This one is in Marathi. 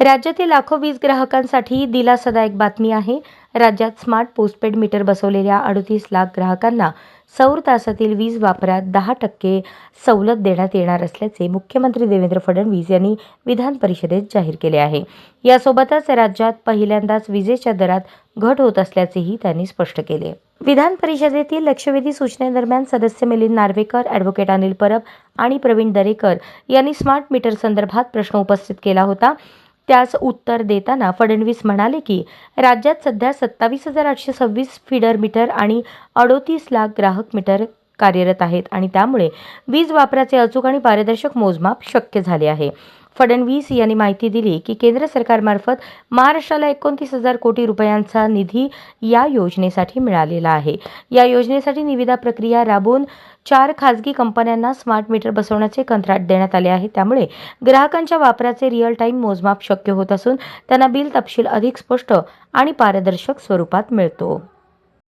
राज्यातील लाखो वीज ग्राहकांसाठी दिलासादायक बातमी आहे. राज्यात स्मार्ट पोस्टपेड मीटर बसवलेल्या अडतीस लाख ग्राहकांना सौर तासातील वीज वापरात दहा टक्के सवलत देण्यात येणार असल्याचे मुख्यमंत्री देवेंद्र फडणवीस यांनी विधान परिषदेत जाहीर केले आहे. यासोबतच राज्यात पहिल्यांदाच विजेच्या दरात घट होत असल्याचेही त्यांनी स्पष्ट केले. विधान परिषदेतील लक्षवेधी सूचनेदरम्यान सदस्य मिलिंद नार्वेकर ॲडव्होकेट अनिल परब आणि प्रवीण दरेकर यांनी स्मार्ट मीटर संदर्भात प्रश्न उपस्थित केला होता. त्यास उत्तर देताना फडणवीस म्हणाले की राज्यात सध्या सत्तावीस हजार आठशे सव्वीस फीडर मीटर आणि अडोतीस लाख ग्राहक मीटर कार्यरत आहेत आणि त्यामुळे वीज वापराचे अचूक आणि पारदर्शक मोजमाप शक्य झाले आहे. फडणवीस यांनी माहिती दिली की केंद्र सरकारमार्फत महाराष्ट्राला एकोणतीस हजार कोटी रुपयांचा निधी या योजनेसाठी मिळालेला आहे. या योजनेसाठी निविदा प्रक्रिया राबवून चार खाजगी कंपन्यांना स्मार्ट मीटर बसवण्याचे कंत्राट देण्यात आले आहे. त्यामुळे ग्राहकांच्या वापराचे रिअल टाईम मोजमाप शक्य होत असून त्यांना बिल तपशील अधिक स्पष्ट आणि पारदर्शक स्वरूपात मिळतो.